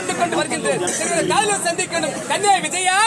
வாழ்ந்து கொண்டு வருகின்ற சந்திக்கணும். கன்னியா விஜயா!